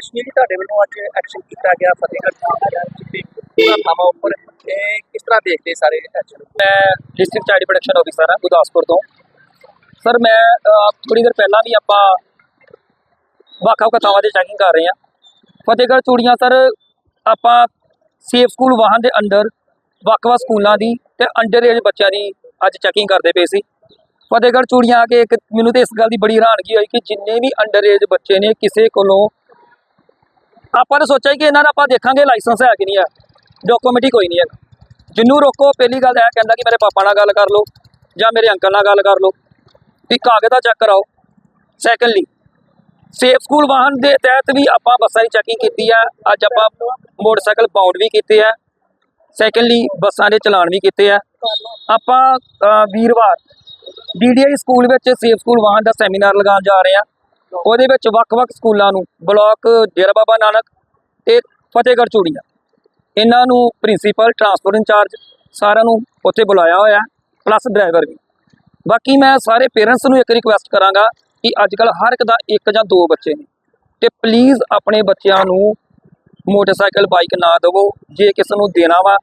ਸ਼ਨੀ ਤੁਹਾਡੇ ਵੱਲੋਂ ਅੱਜ ਐਕਸ਼ਨ ਕੀਤਾ ਗਿਆ? ਫਤਿਹਗੜ੍ਹ ਸਾਹਿਬ ਦੇ ਪੂਰਾ ਥਾਵਾਂ ਉੱਪਰ। ਇਹ ਕਿਸ ਤਰ੍ਹਾਂ ਦੇਖਦੇ ਸਾਰੇ ਐਕਸ਼ਨ ਮੈਂ ਡਿਸਟ੍ਰਿਕਟ ਚਾਈਲਡ ਪ੍ਰੋਟੈਕਸ਼ਨ ਆਫਿਸਰ ਹਾਂ, ਗੁਰਦਾਸਪੁਰ ਤੋਂ। ਸਰ ਮੈਂ ਥੋੜੀ ਦੇਰ ਪਹਿਲਾਂ ਵੀ ਆਪਾਂ ਵੱਖ-ਵੱਖ ਥਾਵਾਂ ਤੇ ਚੈਕਿੰਗ ਕਰ ਰਹੇ ਹਾਂ। ਫਤਿਹਗੜ੍ਹ ਚੂੜੀਆਂ ਸਰ ਆਪਾਂ ਸੇਫ ਸਕੂਲ ਵਾਹਨ ਦੇ ਅੰਡਰ ਵੱਖ-ਵੱਖ ਸਕੂਲਾਂ ਦੀ ਤੇ ਅੰਡਰ ਏਜ ਬੱਚਿਆਂ ਦੀ ਅੱਜ ਚੈਕਿੰਗ ਕਰਦੇ ਪਏ ਸੀ। ਫਤਿਹਗੜ੍ਹ ਚੂੜੀਆਂ ਆ ਕੇ ਇੱਕ, ਮੈਨੂੰ ਤੇ ਇਸ ਗੱਲ ਦੀ ਬੜੀ ਹੈਰਾਨਗੀ ਹੋਈ ਕਿ ਜਿੰਨੇ ਵੀ ਅੰਡਰ ਏਜ ਬੱਚੇ ਨੇ, ਕਿਸੇ ਕੋਲੋਂ ਆਪਾਂ ਨੇ ਸੋਚਿਆ ਕਿ ਇਹਨਾਂ ਦਾ ਆਪਾਂ ਦੇਖਾਂਗੇ ਲਾਇਸੈਂਸ ਹੈ ਕਿ ਨਹੀਂ ਹੈ। ਡਾਕੂਮੈਂਟ ਹੀ ਕੋਈ ਨਹੀਂ ਹੈ। ਜਿੰਨੂੰ ਰੋਕੋ ਪਹਿਲੀ ਗੱਲ ਇਹ ਕਹਿੰਦਾ ਕਿ ਮੇਰੇ ਪਾਪਾ ਨਾਲ ਗੱਲ ਕਰ ਲਓ ਜਾਂ ਮੇਰੇ ਅੰਕਲ ਨਾਲ ਗੱਲ ਕਰ ਲਓ। ਵੀ ਕਾਗਜ਼ ਦਾ ਚੈੱਕ ਕਰਾਓ। ਸੈਕੰਡਲੀ ਸੇਫ ਸਕੂਲ ਵਾਹਨ ਦੇ ਤਹਿਤ ਵੀ ਆਪਾਂ ਬੱਸਾਂ ਦੀ ਚੈਕਿੰਗ ਕੀਤੀ ਹੈ। ਅੱਜ ਆਪਾਂ ਮੋਟਰਸਾਈਕਲ ਬਾਉਂਡ ਵੀ ਕੀਤੇ ਆ ਸੈਕੰਡਲੀ ਬੱਸਾਂ ਦੇ ਚਲਾਨ ਵੀ ਕੀਤੇ ਆ ਆਪਾਂ ਅ, ਵੀਰਵਾਰ ਡੀਡੀਆਈ ਸਕੂਲ ਵਿੱਚ ਸੇਫ ਸਕੂਲ ਵਾਹਨ ਦਾ ਸੈਮੀਨਾਰ ਲਗਾਉਣ ਜਾ ਰਹੇ ਆ ਉਹਦੇ ਵਿੱਚ ਵੱਖ-ਵੱਖ ਸਕੂਲਾਂ ਨੂੰ ਬਲਾਕ ਡੇਰਾ ਬਾਬਾ ਨਾਨਕ ਤੇ ਫਤਿਹਗੜ੍ਹ ਚੂੜੀਆਂ। ਇਹਨਾਂ ਨੂੰ ਪ੍ਰਿੰਸੀਪਲ ਟਰਾਂਸਪੋਰਟ ਇੰਚਾਰਜ ਸਾਰਿਆਂ ਨੂੰ ਉੱਥੇ ਬੁਲਾਇਆ ਹੋਇਆ ਪਲੱਸ ਡਰਾਈਵਰ ਵੀ। ਬਾਕੀ ਮੈਂ ਸਾਰੇ ਪੇਰੈਂਟਸ ਨੂੰ ਇੱਕ ਰਿਕੁਐਸਟ ਕਰਾਂਗਾ ਕਿ ਅੱਜ ਕੱਲ ਹਰ ਇੱਕ ਦਾ ਇੱਕ ਜਾਂ ਦੋ ਬੱਚੇ ਨੇ। ਤੇ ਪਲੀਜ਼ ਆਪਣੇ ਬੱਚਿਆਂ ਨੂੰ ਮੋਟਰਸਾਈਕਲ ਬਾਈਕ ਨਾ ਦੇਵੋ। ਜੇ ਕਿਸੇ ਨੂੰ ਦੇਣਾ ਵਾ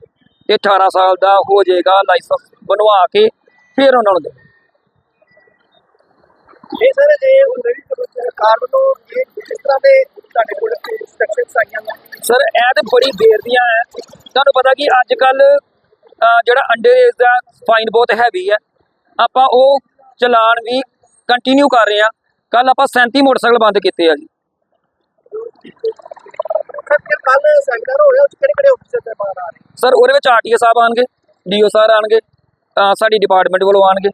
ਤੇ 18 ਸਾਲ ਦਾ ਹੋ ਜਾਏਗਾ ਲਾਇਸੈਂਸ ਬਣਵਾ ਕੇ ਫਿਰ ਉਹਨਾਂ ਨੂੰ ਦਿਓ ਇਹ ਸਰ ਇਹ ਹੁੰਦੇ ਵੀ ਸਰਕਾਰ ਵੱਲੋਂ ਇਹ ਕਿਸ ਤਰ੍ਹਾਂ ਦੇ ਤੁਹਾਡੇ ਕੋਲ ਇਨਸਟਰਕਸ਼ਨਸ ਆਈਆਂ ਨੇ? ਸਰ ਇਹ ਤੇ ਬੜੀ ਦੇਰ ਦੀਆਂ ਹੈ। ਤੁਹਾਨੂੰ ਪਤਾ ਕਿ ਅੱਜ ਕੱਲ ਜਿਹੜਾ ਅੰਡਰ ਏਜ ਦਾ ਫਾਈਨ ਬਹੁਤ ਹੈਵੀ ਹੈ। ਆਪਾਂ ਉਹ ਚਲਾਨ ਵੀ ਕੰਟੀਨਿਊ ਕਰ ਰਹੇ ਹਾਂ। ਕੱਲ ਆਪਾਂ 37 ਮੋਟਰਸਾਈਕਲ ਬੰਦ ਕੀਤੇ ਆ ਜੀ। ਕੱਲ ਸੈਮੀਨਾਰ ਹੋ ਰਿਹਾ ਉਸ ਕਿਹੜੇ ਕਿਹੜੇ ਅਫਸਰ ਤੇ ਬਾਹਰ ਆ ਰਹੇ? ਸਰ ਉਹਦੇ ਵਿੱਚ ਆਰਟੀਏ ਸਾਹਿਬ ਆਣਗੇ ਡੀਓ ਸਰ ਆਣਗੇ ਸਾਡੀ ਡਿਪਾਰਟਮੈਂਟ ਵੱਲੋਂ ਆਣਗੇ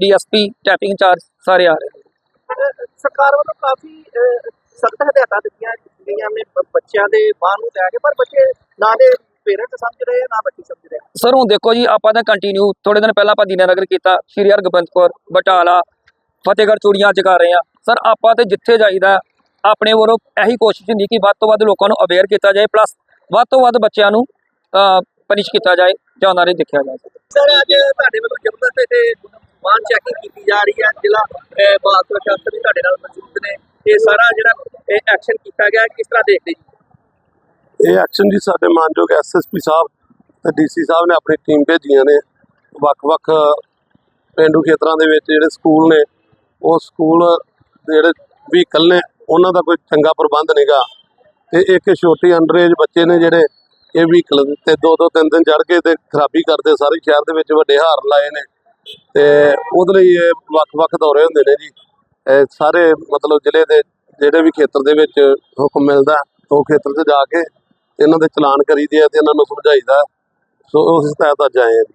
ਡੀਐਸਪੀ ਟੈਪਿੰਗ ਇੰਚਾਰਜ ਸਾਰੇ ਆ ਰਹੇ ਨੇ। ਸਰਕਾਰ ਵੱਲੋਂ ਕਾਫੀ ਸਖਤ ਹਦਾਇਤਾਂ ਦਿੱਤੀਆਂ ਗਈਆਂ ਨੇ ਬੱਚਿਆਂ ਦੇ ਬਾਹਰ ਨੂੰ ਲੈ ਕੇ ਪਰ ਬੱਚੇ ਨਾ ਦੇ ਪੇਰੈਂਟਸ ਸਮਝ ਰਹੇ ਨਾ ਬੱਚੇ ਸਮਝ ਰਹੇ। ਸਰ ਹੁਣ ਦੇਖੋ ਜੀ ਆਪਾਂ ਤਾਂ ਕੰਟੀਨਿਊ ਥੋੜੇ ਦਿਨ ਪਹਿਲਾਂ ਆਪਾਂ ਦੀਨਾਨਗਰ ਕੀਤਾ ਸ਼੍ਰੀ ਹਰਗੋਬਿੰਦਪੁਰ ਬਟਾਲਾ ਫਤਿਹਗੜ੍ਹ ਚੂੜੀਆਂ ਅੱਜ ਕਰ ਰਹੇ ਆ ਸਰ ਆਪਾਂ ਤੇ ਜਿੱਥੇ ਜਾਈਦਾ ਆਪਣੇ ਵੱਲੋਂ ਇਹੀ ਕੋਸ਼ਿਸ਼ ਹੁੰਦੀ ਕਿ ਵੱਧ ਤੋਂ ਵੱਧ ਲੋਕਾਂ ਨੂੰ ਅਵੇਅਰ ਕੀਤਾ ਜਾਏ ਪਲੱਸ ਵੱਧ ਤੋਂ ਵੱਧ ਬੱਚਿਆਂ ਨੂੰ ਪਨਿਸ਼ ਕੀਤਾ ਜਾਏ ਜਾਂ ਉਹਨਾਂ ਦੇ ਦੇਖਿਆ ਜਾਏ ਸਰ ਅੱਜ ਤੁਹਾਡੇ ਵੱਲੋਂ ਜ਼ਬਰਦਸਤ ਤੇ ਜਾ ਰਹੀ ਹੈ। ਜ਼ਿਲ੍ਹਾ ਬਾਲ ਪ੍ਰਸ਼ਾਸਨ ਵੀ ਤੁਹਾਡੇ ਨਾਲ ਮੌਜੂਦ ਨੇ। ਇਹ ਸਾਰਾ ਜਿਹੜਾ ਐਕਸ਼ਨ ਕੀਤਾ ਗਿਆ ਕਿਸ ਤਰ੍ਹਾਂ ਦੇਖਦੇ ਜੀ? ਇਹ ਐਕਸ਼ਨ ਜੀ ਸਾਡੇ ਮਾਨਯੋਗ ਐਸਐਸਪੀ ਸਾਹਿਬ ਤੇ ਡੀਸੀ ਸਾਹਿਬ ਨੇ ਆਪਣੀ ਟੀਮ ਭੇਜੀਆਂ ਨੇ। ਵੱਖ-ਵੱਖ ਪਿੰਡੂ ਖੇਤਰਾਂ ਦੇ ਵਿੱਚ ਜਿਹੜੇ ਸਕੂਲ ਨੇ, ਉਹ ਸਕੂਲ ਜਿਹੜੇ ਵਹੀਕਲ ਨੇ, ਉਹਨਾਂ ਦਾ ਕੋਈ ਚੰਗਾ ਪ੍ਰਬੰਧ ਨਹੀਂਗਾ। ਤੇ ਇੱਕ ਛੋਟੀ ਅੰਡਰਏਜ ਬੱਚੇ ਨੇ ਜਿਹੜੇ, ਇਹ ਵਹੀਕਲ ਤੇ ਦੋ ਦੋ ਤਿੰਨ ਦਿਨ ਚੜ ਕੇ ਤੇ ਖਰਾਬੀ ਕਰਦੇ, ਸਾਰੇ ਸ਼ਹਿਰ ਦੇ ਵਿੱਚ ਵੱਡੇ ਹਾਰ ਲਾਏ ਨੇ। ਤੇ ਉਹਦੇ ਲਈ ਇਹ ਵੱਖ-ਵੱਖ ਦੌਰੇ ਹੁੰਦੇ ਨੇ ਜੀ। ਇਹ ਸਾਰੇ ਮਤਲਬ ਜ਼ਿਲ੍ਹੇ ਦੇ ਜਿਹੜੇ ਵੀ ਖੇਤਰ ਦੇ ਵਿੱਚ ਹੁਕਮ ਮਿਲਦਾ ਉਹ ਖੇਤਰ ਤੇ ਜਾ ਕੇ ਇਹਨਾਂ ਦੇ ਚਲਾਨ ਕਰੀਦੇ ਆ ਤੇ ਇਹਨਾਂ ਨੂੰ ਸਮਝਾਈਦਾ ਸੋ ਉਸ ਤਹਿਤ ਅੱਜ ਆਏ ਆ ਜੀ।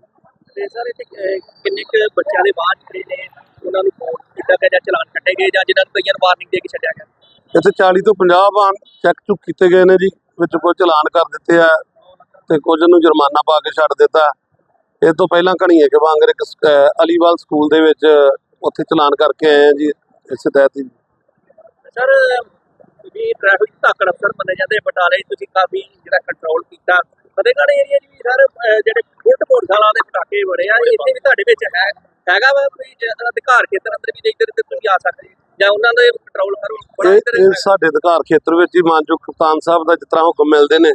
ਤੇ ਸਰ ਇੱਥੇ ਕਿੰਨੇ ਕੁ ਬੱਚਿਆਂ ਦੇ ਬਾਹਰ ਜਿਹੜੇ ਨੇ? ਉਹਨਾਂ ਨੂੰ ਗਿਆ ਜਾਂ ਚਲਾਨ ਕੱਟੇ ਗਏ ਜਾਂ ਜਿਨ੍ਹਾਂ ਨੂੰ ਕਈਆਂ ਨੂੰ ਵਾਰਨਿੰਗ ਦੇ ਕੇ ਛੱਡਿਆ ਗਿਆ? ਇੱਥੇ 40 ਤੋਂ 50 ਵਾਹਨ ਚੈੱਕ ਚੁੱਕ ਕੀਤੇ ਗਏ ਨੇ ਜੀ ਵਿੱਚ ਕੁਝ ਚਲਾਨ ਕਰ ਦਿੱਤੇ ਆ ਤੇ ਕੁਝ ਨੂੰ ਜੁਰਮਾਨਾ ਪਾ ਕੇ ਛੱਡ ਦਿੱਤਾ। ਇਹ ਤੋਂ ਪਹਿਲਾਂ ਘਣੀਏ ਕੇ ਵਾਂਗਰ ਇੱਕ ਅਲੀਵਾਲ ਸਕੂਲ ਦੇ ਵਿੱਚ ਉੱਥੇ ਚਲਾਨ ਕਰਕੇ ਆਏ ਆ ਜੀ ਇਸੇ ਤਹਿਤ ਹੀ। ਸਰ ਵੀ ਟ੍ਰੈਫਿਕ ਧਾਕੜ ਅਫਸਰ ਮੰਨੇ ਜਾਂਦੇ ਬਟਾਲੇ ਤੁਸੀਂ ਕਾਫੀ ਜਿਹੜਾ ਕੰਟਰੋਲ ਕੀਤਾ। ਫਤਿਹਗੜ੍ਹ ਏਰੀਆ ਵੀ ਸਰ ਜਿਹੜੇ ਬੁਲਟ ਮੋਟਰਸਾਈਕਲਾਂ ਦੇ ਪਟਾਕੇ ਬੜੇ ਆ ਇੱਥੇ ਵੀ ਤੁਹਾਡੇ ਵਿੱਚ ਹੈ। ਹੈਗਾ ਵਾ ਜ- ਅਧਿਕਾਰ ਖੇਤਰ ਅੰਦਰ ਵੀ ਇੱਧਰ ਤੇ ਤੁਸੀਂ ਆ ਸਕਦੇ ਜਾਂ ਉਹਨਾਂ ਦੇ ਕੰਟਰੋਲ ਕਰੋ ਇਹ ਸਾਡੇ ਅਧਿਕਾਰ ਖੇਤਰ ਵਿੱਚ ਹੀ ਮਾਨਯੋਗ ਕਪਤਾਨ ਸਾਹਿਬ ਦਾ ਤਰ੍ਹਾਂ ਹੁਕਮ ਮਿਲਦੇ ਨੇ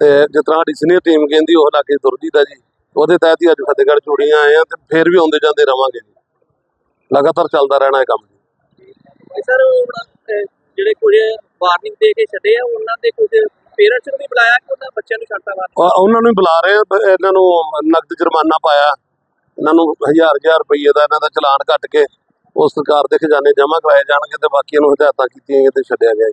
ਤੇ ਤਰ੍ਹਾਂ ਸਾਡੀ ਸੀਨੀਅਰ ਟੀਮ ਕਹਿੰਦੀ ਉਹ ਲਾਗੇ ਤੁਰਦੀ ਦਾ ਜੀ। ਉਹਦੇ ਤਹਿਤ ਹੀ ਅੱਜ ਫਤਿਹਗੜ੍ਹ ਚੂੜੀਆਂ ਆਏ ਆ ਤੇ ਫਿਰ ਵੀ ਆਉਂਦੇ ਜਾਂਦੇ ਰਵਾਂਗੇ ਜੀ। ਲਗਾਤਾਰ ਚੱਲਦਾ ਰਹਿਣਾ ਇਹ ਕੰਮ ਜੀ। ਸਰ ਹੁਣ ਅਹ, ਜਿਹੜੇ ਕੁਝ ਵਾਰਨਿੰਗ ਦੇ ਕੇ ਛੱਡੇ ਆ ਉਹਨਾਂ ਦੇ ਕੁਝ ਪੇਰੈਂਟਸ ਨੂੰ ਵੀ ਬੁਲਾਇਆ ਕਿ ਉਹਨਾਂ ਬੱਚਿਆਂ ਨੂੰ ਛੱਡਤਾ ਵਾ? ਉਹ- ਉਹਨਾਂ ਨੂੰ ਹੀ ਬੁਲਾ ਰਹੇ ਆ ਇਹਨਾਂ ਨੂੰ ਨਕਦ ਜੁਰਮਾਨਾ ਪਾਇਆ। ਇਹਨਾਂ ਨੂੰ ਹਜ਼ਾਰ ਹਜ਼ਾਰ ਰੁਪਏ ਦਾ ਇਹਨਾਂ ਦਾ ਚਲਾਨ ਕੱਟ ਕੇ ਉਹ ਸਰਕਾਰ ਦੇ ਖਜ਼ਾਨੇ ਜਮ੍ਹਾਂ ਕਰਾਏ ਜਾਣਗੇ ਤੇ ਬਾਕੀਆਂ ਨੂੰ ਹਦਾਇਤਾਂ ਕੀਤੀਆਂ ਗਈਆਂ ਤੇ ਛੱਡਿਆ ਗਿਆ